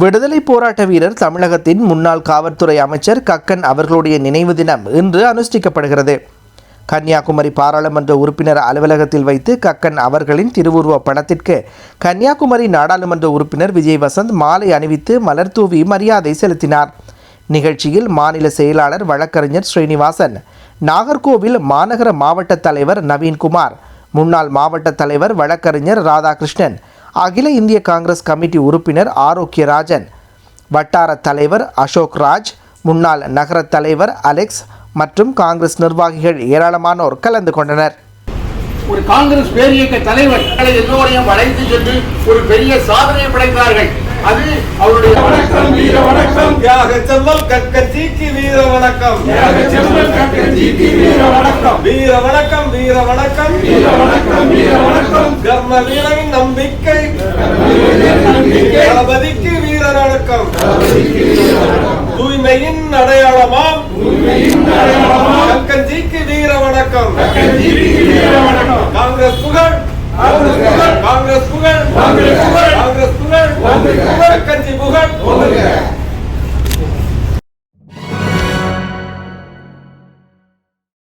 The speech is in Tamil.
விடுதலை போராட்ட வீரர் தமிழகத்தின் முன்னாள் காவல்துறை அமைச்சர் கக்கன் அவர்களுடைய நினைவு தினம் இன்று அனுஷ்டிக்கப்படுகிறது. கன்னியாகுமரி பாராளுமன்ற உறுப்பினர் அலுவலகத்தில் வைத்து கக்கன் அவர்களின் திருவுருவ படத்திற்கு கன்னியாகுமரி நாடாளுமன்ற உறுப்பினர் விஜய் வசந்த் மாலை அணிவித்து மலர் தூவி மரியாதை செலுத்தினார். நிகழ்ச்சியில் மாநில செயலாளர் வழக்கறிஞர் ஸ்ரீனிவாசன் நாகர்கோவில் மாநகர மாவட்ட தலைவர் நவீன்குமார் முன்னாள் மாவட்ட தலைவர் வழக்கறிஞர் ராதாகிருஷ்ணன் அகில இந்திய காங்கிரஸ் கமிட்டி உறுப்பினர் ஆரோக்கியராஜன். வட்டார தலைவர் அசோக் ராஜ் முன்னாள் நகர தலைவர் அலெக்ஸ் மற்றும் காங்கிரஸ் நிர்வாகிகள் ஏராளமானோர் கலந்து கொண்டனர். ஒரு காங்கிரஸ் பேரியக்க தலைவர் எல்லோரையும் வளைத்து சென்று ஒரு பெரிய சாதனை படைத்தார்கள் அது அவருடைய வணக்கம் வீர வணக்கம். தியாக செம்மல் கற்கட்சிக்கு வீர வணக்கம். வீர வணக்கம் வீர வணக்கம். வீர வணக்கம் வீர வணக்கம் கர்ம வீரன் நம்பிக்கை. தளபதிக்கு வீர வணக்கம் தூய்மையின் அடையாளமாம். கக்கஞ்சிக்கு வீர வணக்கம். காங்கிரஸ் புகழ். காங்கிரஸ் புகழ். காங்கிரஸ் புகழ். காங்கிரஸ் புகழ். கக்கஞ்சி புகழ்.